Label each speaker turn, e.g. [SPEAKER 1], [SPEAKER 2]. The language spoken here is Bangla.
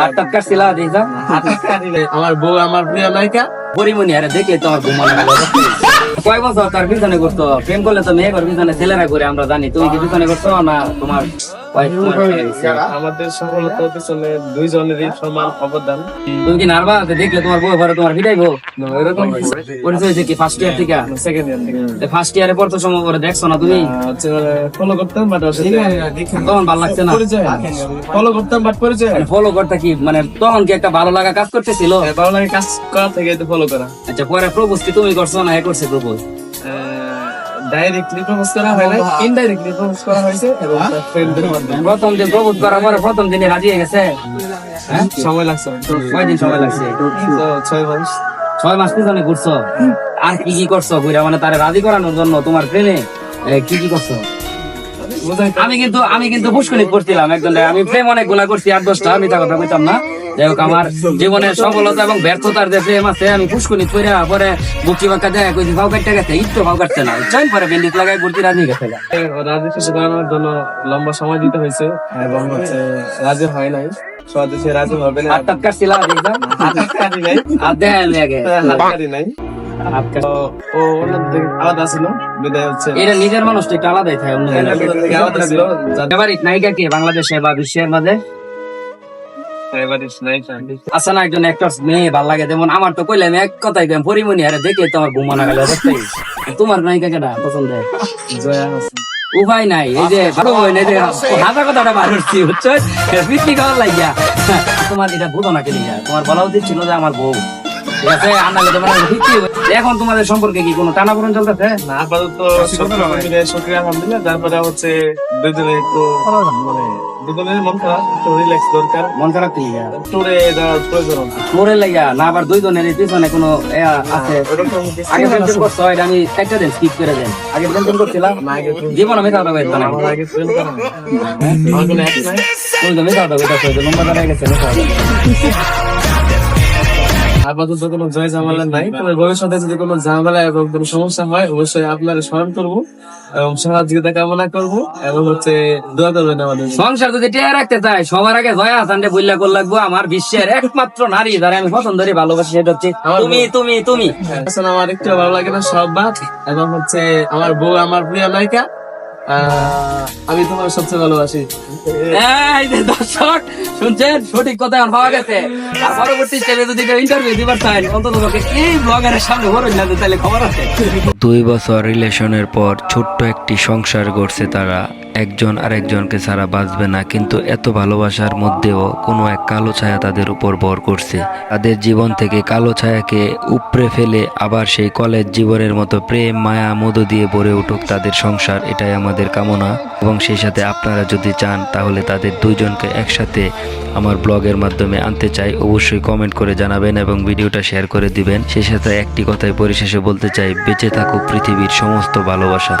[SPEAKER 1] হাত টাত কাটছিলা দিয়েছা
[SPEAKER 2] আমার বউ আমার প্রিয় নায়িকা।
[SPEAKER 1] পরিমণি আরে দেখলে তোমার ঘুমানো গেল কয় বছর তার পিছনে করতো প্রেম করলে তো মেয়ে পিছনে ছেলেরা করে আমরা জানি। তুমি কি পিছনে করছ না তোমার wife তোমার ছেলে দিছে?
[SPEAKER 2] আমাদের সফলতার পিছনে দুইজনেরই সমান অবদান।
[SPEAKER 1] তুমি কি নার্ভা দেখলে তোমার বউ ঘরে তোমার ভিটাইবো
[SPEAKER 2] এরকম
[SPEAKER 1] পরিচয় হয়েছে কি? ফার্স্ট ইয়ার থেকে?
[SPEAKER 2] সেকেন্ড ইয়ার থেকে।
[SPEAKER 1] ফার্স্ট ইয়ারে পড়তো সময় করে দেখছ না তুমি?
[SPEAKER 2] ফলো করতাম বাট
[SPEAKER 1] তখন ভালো লাগছে না।
[SPEAKER 2] ফলো করতাম বাট পরিচয়।
[SPEAKER 1] ফলো করতে কি? মানে তখন কি একটা ভালো লাগা কাজ করতেছিল?
[SPEAKER 2] হ্যাঁ, ভালো লাগে কাজ করা থেকে ফলো করা।
[SPEAKER 1] আচ্ছা পরে প্রপোজ কি তুমি করছ না এ করছে প্রপোজ?
[SPEAKER 2] ডাইরেক্টলি প্রপোজ করা হয় না ইনডাইরেক্টলি প্রপোজ করা হয়েছে এবং ফ্রেন্ডদের মাধ্যমে।
[SPEAKER 1] প্রথম দিন প্রপোজ করার পরে প্রথম দিনে রাজি হয়ে গেছে? হ্যাঁ
[SPEAKER 2] সময় লাগছে।
[SPEAKER 1] কয়দিন সময় লাগছে?
[SPEAKER 2] ছয় মাস।
[SPEAKER 1] ছয় মাস পিছনে ঘুরছো? আর কি কি করছ ঘুরে? মানে তারে রাজি করানোর জন্য তোমার ট্রেনে কি কি করছ? আমি কিন্তু আমি কিন্তু পুষ্কনি করছিলাম একজন আমি প্রেম অনেকগুলা করছি আট দশটা আমি তা কথা কইতাম না। যাই হোক আমার জীবনের সফলতা এবং ব্যর্থতার যে প্রেম আছে আমি পুষ্কনি করে পরে বুকি বাক্কা যায় কইছি ভাও কাটতে গেছে ইতো ভাও কাটছে না। চাই পরে ঘুরতে রাজি গেছে
[SPEAKER 2] জন্য লম্বা সময় দিতে হয়েছে এবং হচ্ছে রাজি হয় নাই। সহজে রাজি হবে না।
[SPEAKER 1] আগে
[SPEAKER 2] নাই। তো ও আলাদা ছিল বিদায় হচ্ছে।
[SPEAKER 1] এটা নিজের মানুষটা একটু আলাদাই থাকে অন্য
[SPEAKER 2] আলাদা ছিল। যাদের
[SPEAKER 1] ফেভারিট নায়িকা কি বাংলাদেশে বা বিশ্বের মাঝে? না একজন মেয়ে ভালো লাগে। যেমন আমার তো কইলাম এক কথাই কইলাম পরিমণি আরে দেখে তো আমার ঘুমানো গেল তোমার নায়িকা কেটা পছন্দ?
[SPEAKER 2] জয়া হোসেন।
[SPEAKER 1] উপায় নাই। এই যে ভালো এই যে হাজার কথাটা বার বুঝছ? লাগিয়া। তোমার এটা ভুল না কেন তোমার বলা উচিত ছিল যে আমার বউ। ঠিক আছে আন্নালে তোমার এখন তোমাদের সম্পর্কে কি কোনো টানাপোড়েন চলতেছে?
[SPEAKER 2] না আপাতত শুক্রিয়া আলহামদুলিল্লাহ। তারপরে হচ্ছে দুজনে একটু মানে দুজনের মন খারাপ একটু রিল্যাক্স দরকার।
[SPEAKER 1] মন খারাপ কি?
[SPEAKER 2] যাওয়ার প্রয়োজন
[SPEAKER 1] লাগিয়া না আবার দুইজনের পিছনে কোনো আছে? আগে মেনটেন করছ এটা আমি একটা দিন স্কিপ করে দেন আগে মেনটেন করছিলাম।
[SPEAKER 2] না আগে তো-
[SPEAKER 1] জীবন আমি না।
[SPEAKER 2] আগে করা হয়। কোনো
[SPEAKER 1] দাঁড়ায় গেছে
[SPEAKER 2] আপাতত কোনো জয় ঝামেলা নাই। তবে ভবিষ্যতে যদি কোনো ঝামেলা এবং কোনো সমস্যা হয় অবশ্যই আপনারা স্মরণ করব এবং সহযোগিতা কামনা করব এবং হচ্ছে দোয়া করবেন আমাদের
[SPEAKER 1] সংসার যদি টিয়ে রাখতে চাই সবার আগে জয়া হাসানকে বললে কর লাগবো। আমার বিশ্বের একমাত্র নারী যারা আমি পছন্দ করি ভালোবাসি সেটা হচ্ছে
[SPEAKER 2] আমার
[SPEAKER 1] তুমি তুমি তুমি।
[SPEAKER 2] আসলে আমার একটু ভালো লাগে না সব বাদ এবং হচ্ছে আমার বউ আমার প্রিয় নায়িকা। আমি তোমার সবচেয়ে ভালোবাসি।
[SPEAKER 1] এই যে দর্শক শুনছেন? সঠিক কথা এখন পাওয়া গেছে। আর পরবর্তী স্টেপে যদি ইন্টারভিউ দিবার চাই অন্তত এই ব্লগারের সামনে বলুন না তাহলে খবর আছে।
[SPEAKER 3] দুই বছর রিলেশনের পর ছোট্ট একটি সংসার গড়ছে তারা। একজন আরেকজনকে ছাড়া বাঁচবে না, কিন্তু এত ভালোবাসার মধ্যেও কোনো এক কালো ছায়া তাদের উপর বর করছে। তাদের জীবন থেকে কালো ছায়াকে উপড়ে ফেলে আবার সেই কলেজ জীবনের মতো প্রেম, মায়া, মধু দিয়ে ভরে উঠুক তাদের সংসার, এটাই আমাদের কামনা। এবং সেই সাথে আপনারা যদি চান, তাহলে তাদের দুইজনকে একসাথে আমার ব্লগের মাধ্যমে আনতে চাই। অবশ্যই কমেন্ট করে জানাবেন এবং ভিডিওটা শেয়ার করে দিবেন। সেই সাথে একটি কথাই পরিশেষে বলতে চাই, বেঁচে থাকুক পৃথিবীর সমস্ত ভালোবাসা।